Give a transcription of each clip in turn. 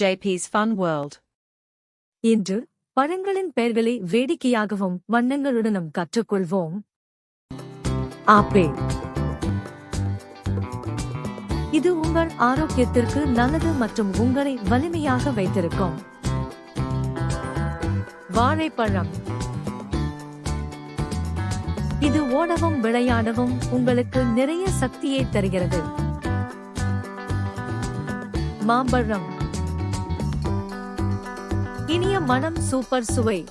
JP's Fun World. இன்று பழங்களின் பெயர்களை வேடிக்கையாகவும் வண்ணங்களுடனும் கற்றுக்கொள்வோம். ஆப்பிள் இது உங்கள் ஆரோக்கியத்திற்கு நல்லது மற்றும் உங்களை வலிமையாக வைத்திருக்கும். வாழைப்பழம். இது ஓடவும் விளையாடவும் உங்களுக்கு நிறைய சக்தியை தருகிறது. மாம்பழம். இனிய மனம் சூப்பர் சுவை.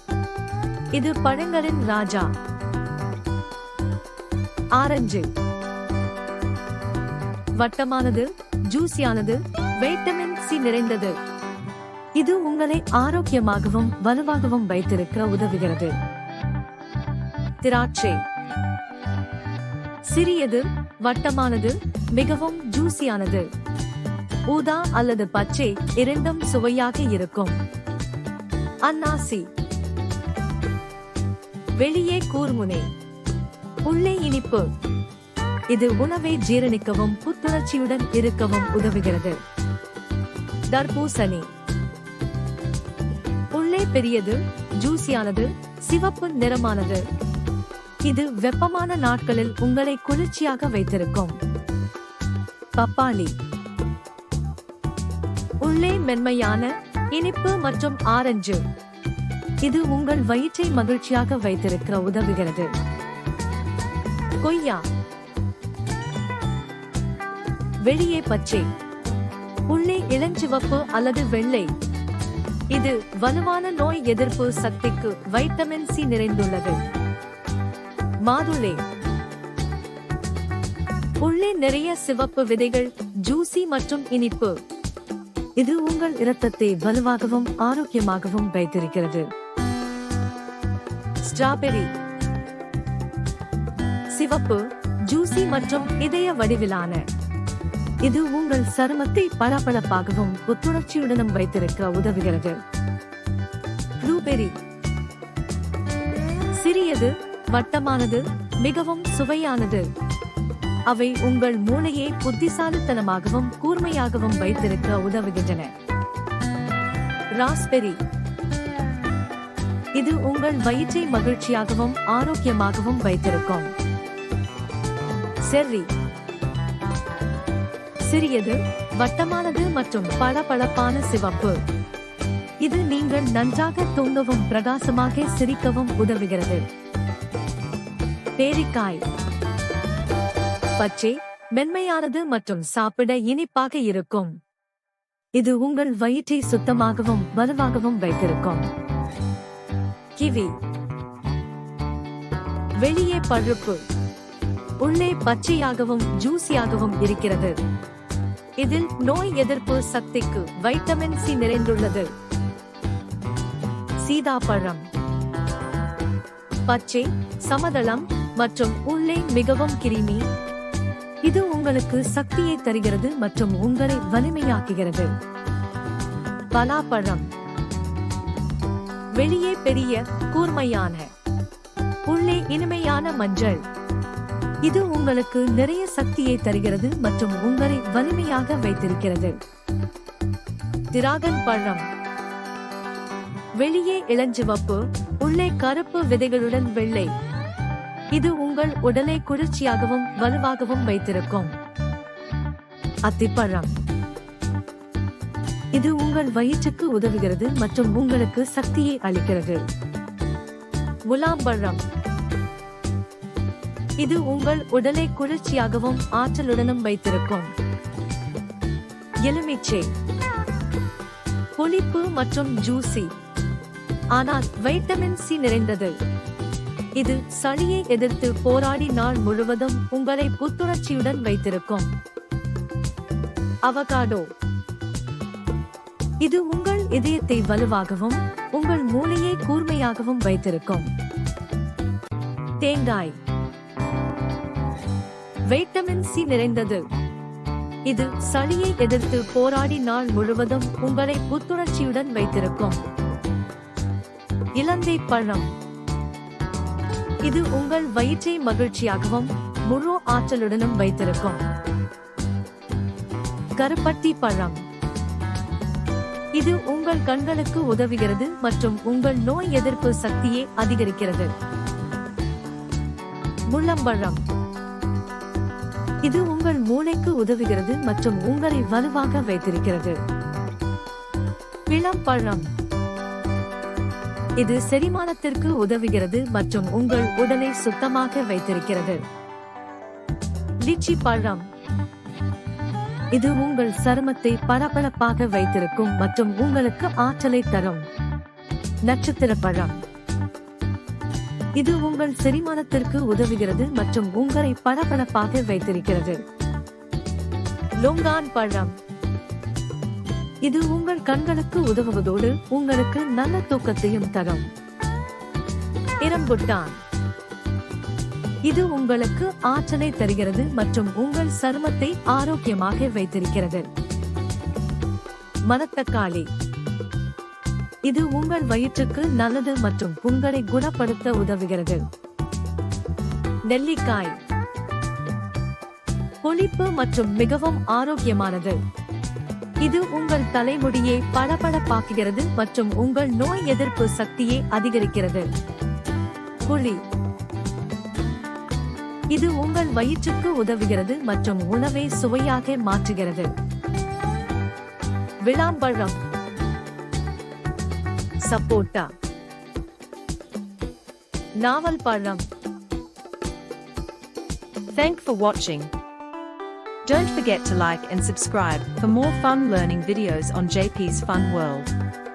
இது பழங்களின் ராஜா. ஆரஞ்சு. வட்டமானது ஜூசியானது வைட்டமின் சி நிறைந்தது. இது உங்களை ஆரோக்கியமாகவும் வலுவாகவும் வைத்திருக்க உதவுகிறது. திராட்சை. சிறியது வட்டமானது மிகவும் ஜூசியானது ஊதா அல்லது பச்சை இரண்டும் சுவையாக இருக்கும். அன்னாசி. வெளியே கூர்முனை. உள்ளே இனிப்பு. இது உணவை ஜீரணிக்கவும் புத்துணர்ச்சியுடன் இருக்கவும் உதவுகிறது. தர்பூசணி. உள்ளே பெரியது ஜூசியானது சிவப்பு நிறமானது. இது வெப்பமான நாட்களில் உங்களை குளிர்ச்சியாக வைத்திருக்கும். பப்பாளி. உள்ளே மென்மையான இனிப்பு மற்றும் ஆரஞ்சு. இது உங்கள் வயிற்றை மகிழ்ச்சியாக வைத்திருக்க உதவுகிறது. கொய்யா. வெளியே பச்சை. உள்ளே இளஞ்சிவப்பு அல்லது வெள்ளை. இது வலுவான நோய் எதிர்ப்பு சக்திக்கு வைட்டமின் சி நிறைந்துள்ளது. மாதுளை. உள்ளே நிறைய சிவப்பு விதைகள் ஜூசி மற்றும் இனிப்பு. இது உங்கள் இரத்தத்தை வலுவாகவும் ஆரோக்கியமாகவும் வைத்திருக்கிறது. ஸ்ட்ராபெரி சிவப்பு ஜூசி மற்றும் இதய வடிவிலான. இது உங்கள் சருமத்தை பளபளப்பாகவும் புத்துணர்ச்சியுடனும் வைத்திருக்க உதவுகிறது. ப்ளூபெரி சிறியது வட்டமானது மிகவும் சுவையானது. அவை உங்கள் மூளையை புத்திசாலித்தனமாகவும் கூர்மையாகவும் வைத்திருக்க உதவுகின்றன. ராஸ்பெரி. இது உங்கள் வயிற்றை மகிழ்ச்சியாகவும் ஆரோக்கியமாகவும் வைத்திருக்கும். செர்ரி. சிறியது வட்டமானது மற்றும் பளபளப்பான சிவப்பு. இது நீங்கள் நன்றாக தூங்கவும் பிரகாசமாக சிரிக்கவும் உதவுகிறது. பேரிக்காய். பச்சை மென்மையானது மற்றும் சாப்பிட இனிப்பாக இருக்கும். இது உங்கள் வயிற்றை சுத்தமாகவும் வலுவாகவும் வைத்திருக்கும். கிவி. வெளியே பழுப்பு. உள்ளே பச்சையாகவும் ஜூசியாகவும் இருக்கிறது. இதில் நோய் எதிர்ப்பு சக்திக்கு வைட்டமின் சி நிறைந்துள்ளது. சீதாப்பழம். பச்சை சமதளம் மற்றும் உள்ளே மிகவும் கிருமி இது உங்களுக்கு சக்தியை தருகிறது மற்றும் உங்களை வலிமையாக்குகிறது. பலாப்பழம். வெளியே பெரிய கூர்மையான உள்ளே இனிமையான மஞ்சள். இது உங்களுக்கு நிறைய சக்தியை தருகிறது மற்றும் உங்களை வலிமையாக வைத்திருக்கிறது. திராகன் பழம். வெளியே இளஞ்சிவப்பு உள்ளே கருப்பு விதைகளுடன் வெள்ளை. இது உங்கள் உடலை குளிர்ச்சியாகவும் வலுவாகவும் வைத்திருக்கும். அத்திப்பழம். இது உங்கள் வயிற்றுக்கு உதவுகிறது மற்றும் உங்களுக்கு சக்தியை அளிக்கிறது. முலாம்பழம் இது உங்கள் உடலை குளிர்ச்சியாகவும் ஆற்றலுடனும் வைத்திருக்கும். எலுமிச்சை. புளிப்பு மற்றும் ஜூசி ஆனால் வைட்டமின் சி நிறைந்தது. இது சளியை எதிர்த்து போராடி நாள் முழுவதும் உங்களை புத்துணர்ச்சியுடன் வைத்திருக்கும். அவகாடோ. இது உங்கள் இதயத்தை வலுவாகவும் உங்கள் மூளையை கூர்மையாகவும் வைத்திருக்கும். தேங்காய். வைட்டமின் சி நிறைந்தது. இது சளியை எதிர்த்து போராடி நாள் முழுவதும் உங்களை புத்துணர்ச்சியுடன் வைத்திருக்கும். இலந்தை பழம். இது உங்கள் வயிற்றை மகிழ்ச்சியாகவும் முழு ஆற்றலுடனும் வைத்திருக்கும். கருப்பட்டி பழம். இது உங்கள் கண்களுக்கு உதவுகிறது மற்றும் உங்கள் நோய் எதிர்ப்பு சக்தியை அதிகரிக்கிறது. முள்ளம்பழம். இது உங்கள் மூளைக்கு உதவுகிறது மற்றும் உங்களை வலுவாக வைத்திருக்கிறது. இளம்பழம் இது செரிமானத்திற்கு உதவுகிறது மற்றும் உங்கள் உடலை சுத்தமாக வைத்திருக்கிறது. லிச்சி பழம். இது உங்கள் சருமத்தை பளபளப்பாக வைத்திருக்கும் மற்றும் உங்களுக்கு ஆற்றலை தரும். நட்சத்திர பழம். இது உங்கள் செரிமானத்திற்கு உதவுகிறது மற்றும் உங்களை பளபளப்பாக வைத்திருக்கிறது. லொங்கான் பழம். இது உங்கள் கண்களுக்கு உதவுவதோடு உங்களுக்கு நல்ல தூக்கத்தையும் தரும். இரம்புட்டான் இது உங்களுக்கு ஆற்றலை தருகிறது மற்றும் உங்கள் சருமத்தை ஆரோக்கியமாக வைத்திருக்கிறது. மணத்தக்காளி இது உங்கள் வயிற்றுக்கு நல்லது மற்றும் உங்களை குணப்படுத்த உதவுகிறது. நெல்லிக்காய். புளிப்பு மற்றும் மிகவும் ஆரோக்கியமானது. இது உங்கள் தலைமுடியை பளபளப்பாக்குகிறது மற்றும் உங்கள் நோய் எதிர்ப்பு சக்தியை அதிகரிக்கிறது. புளி இது உங்கள் வயிற்றுக்கு உதவுகிறது மற்றும் உணவை சுவையாக மாற்றுகிறது. விளாம்பழம். சப்போட்டா. நாவல் பழம். Thank for watching. Don't forget to like and subscribe for more fun learning videos on JP's Fun World.